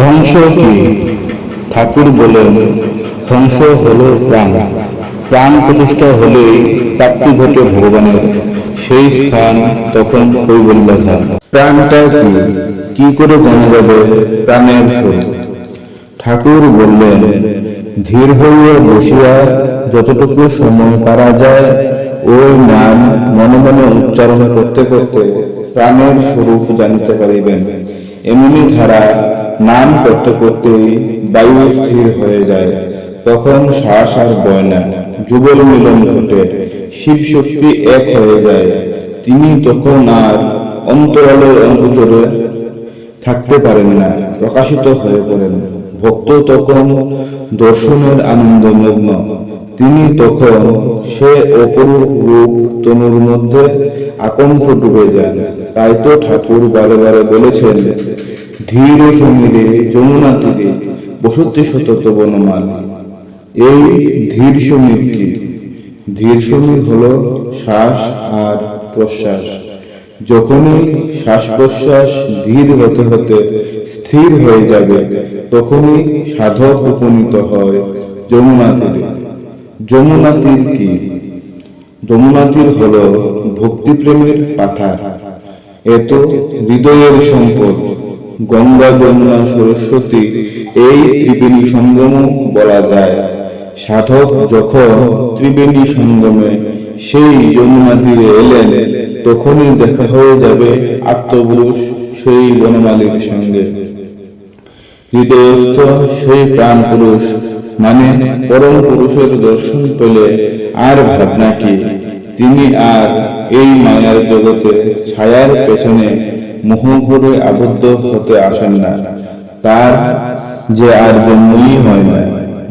ধ্বংস কি? ঠাকুর বলেন, ধ্বংস হলো প্রাণ। প্রাণ প্রতিষ্ঠা হলেই প্রাপ্তি ঘটে ভগবানের। সেই স্থান তখন কৈবল্যধাম। প্রাণটা কি? কি করে জানা যাবে? প্রাণের ঠাকুর বললেন, ধীর হইয়া বসিয়া যতটুকু সময় পারা যায়, ওই নাম মনে মনে উচ্চারণ করতে করতে প্রাণের স্বরূপ জানিতে পারিবেন। এমনি ধারা নাম করতে করতেই বায়ু স্থির হয়ে যায়। তখন শ্বাস আর বয় না যুগল মিলন ঘটে। শিব শক্তি এক হয়ে যায়। তিনি তখন আর অন্তরালের অঙ্কুচরে থাকতে পারেন না, প্রকাশিত হয়ে পড়েন। ভক্ত তখন দর্শনের আনন্দ মগ্ন। তিনি তখন সে অপরূপ রূপ তনুর মধ্যে আকণ্ঠ ডুবে যান। তাই তো ঠাকুর বারে বারে বলেছেন ধীর সমীরে যমুনা তীরে বসতি শতত বনমান। এই ধীর সমীর কি? ধীর সমীর হল শ্বাস আর প্রশ্বাস। যখনই শ্বাস প্রশ্বাস ধীর হতে হতে স্থির হয়ে যাবে, তখনই সাধক উপনীত হয় যমুনা তীরে। যমুনা তীর কি? যমুনা তীর হল ভক্তিপ্রেমের পাথার। এত হৃদয়ের সম্পদ। গঙ্গা, যমুনা, সরস্বতী এই ত্রিবেণী সঙ্গম বলা যায়। সাধক যখন ত্রিবেণী সঙ্গমে সেই যমুনা তীরে এলেন, তখনই দেখা হয়ে যাবে আত্মপুরুষ সেই বনমালীর সঙ্গে। হৃদয়স্থ সেই প্রাণ পুরুষ মানে পরম পুরুষের দর্শন পেলে আর ভাবনা কি? তিনি আর এই মায়ার জগতে ছায়ার পেছনে মোহঘরে আবদ্ধ হতে আসেন না। তার যে আর জন্মই হয় না,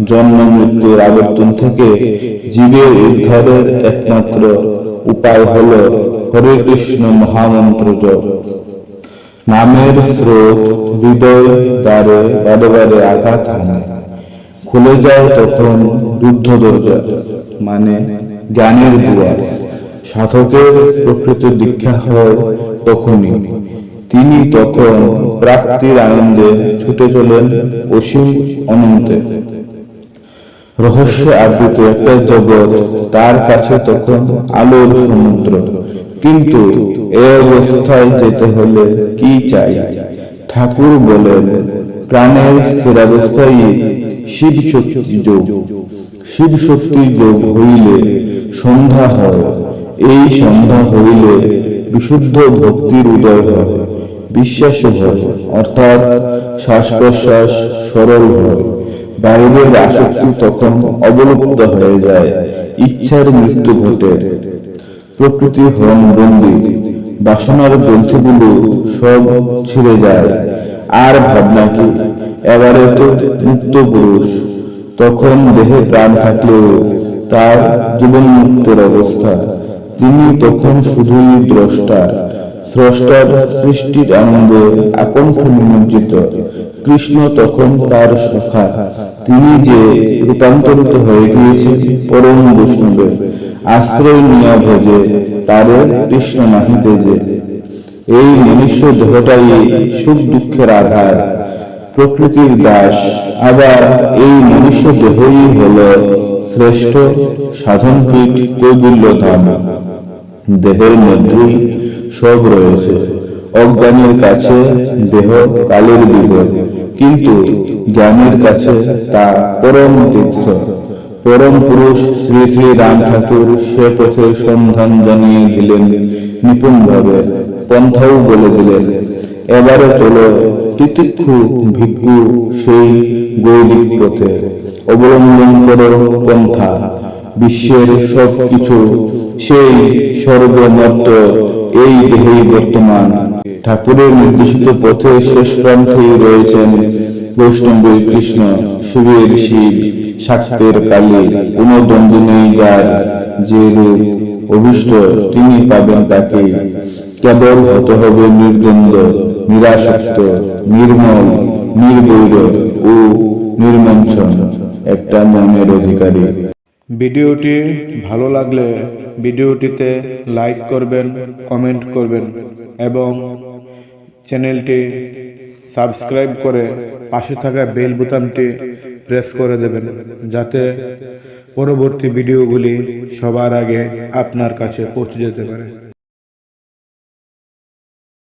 জন্ম মৃত্যুর আবর্তন থেকে জীবের উদ্ধারের একমাত্র উপায় হল হরে কৃষ্ণ মহামন্ত্র জপ। নামের স্রোত হৃদয় দ্বারে বারে বারে আঘাত হানে। খুলে যায় তখন রুদ্ধ দরজা মানে জ্ঞানের দুয়ার। সাধকের প্রকৃত দীক্ষা হয় তখনই। তিনি তখন প্রাপ্তির আনন্দে ছুটে চলেন অসীম অনন্তে। রহস্য আবৃত একটা জগৎ তার কাছে তখন আলোর সমুদ্র। কিন্তু এ অবস্থায় যেতে হলে কি চাই? ঠাকুর বলেন, প্রাণের স্থিরাবস্থায় শিব শক্তি যোগ। শিব শক্তি যোগ হইলে সন্ধ্যা হয়। এই সন্ধ্যা হইলে বিশুদ্ধ ভক্তির উদয় হয়, বিশ্বাস হয়, অর্থাৎ শ্বাস প্রশ্বাস সরল হয়। বাইরের আসক্তি তখন অবলুপ্ত হয়ে যায়, ইচ্ছার মৃত্যু ঘটে। প্রকৃতি হন বন্দি বাসনার গ্রন্থিগুলো সব ছিঁড়ে যায়। আর ভাবনা কি? এবারে তো মুক্ত পুরুষ, তখন দেহে প্রাণ থাকলেও তার জীবন মুক্তের অবস্থা। তিনি তখন শুধুই দ্রষ্টা স্রষ্টার সৃষ্টির আনন্দে আকণ্ঠ নিমজ্জিত। কৃষ্ণ তখন তার সখা। তিনি যে রূপান্তরিত হয়ে গিয়েছে পরম বৈষ্ণবে, আশ্রয় নিয়া ভোজে, তারে কৃষ্ণ নাহিতে যে এই মনুষ্য দেহটাই সুখ দুঃখের আধার, প্রকৃতির দাস। আবার এই মনুষ্য দেহই হল শ্রেষ্ঠ সাধনপীঠ কৈবল্য ধাম দেহের মধ্যেই সব রয়েছে। অজ্ঞানের কাছে দেহ কালের বিপদ কিন্তু জ্ঞানের কাছে তা পরম তীর্থ। পরম পুরুষ শ্রী শ্রী রাম ঠাকুর সে পথের সন্ধান জানিয়ে দিলেন নিপুণ ভাবে পন্থাও বলে দিলেন, এবারে চলো তিতিক্ষু ভিক্ষু সেই গৈরিক পথে। অবলম্বন করো পন্থা। বিশ্বের সব কিছু সেই সর্বমত্ত এই দেহেই বর্তমান। ঠাকুরের নির্দেশিত পথে শেষ প্রান্তেই রয়েছেন বৈষ্ণবী কৃষ্ণ, শিবের শিব শাক্তের কালী কোন দ্বন্দ্ব নেই যার যে রূপ অভিষ্ট তিনি পাবেন তাকে। কেবল হতে হবে নির্দ্বন্দ্ব, নিরাসক্ত, নির্মল, নির্বৈর ও নির্মঞ্চন একটা মনের অধিকারী। ভিডিওটি ভালো লাগলে ভিডিওটিতে লাইক করবেন, কমেন্ট করবেন এবং চ্যানেলটি সাবস্ক্রাইব করে পাশে থাকা বেল বোতামটি প্রেস করে দেবেন যাতে পরবর্তী ভিডিওগুলি সবার আগে আপনার কাছে পৌঁছে যেতে পারে।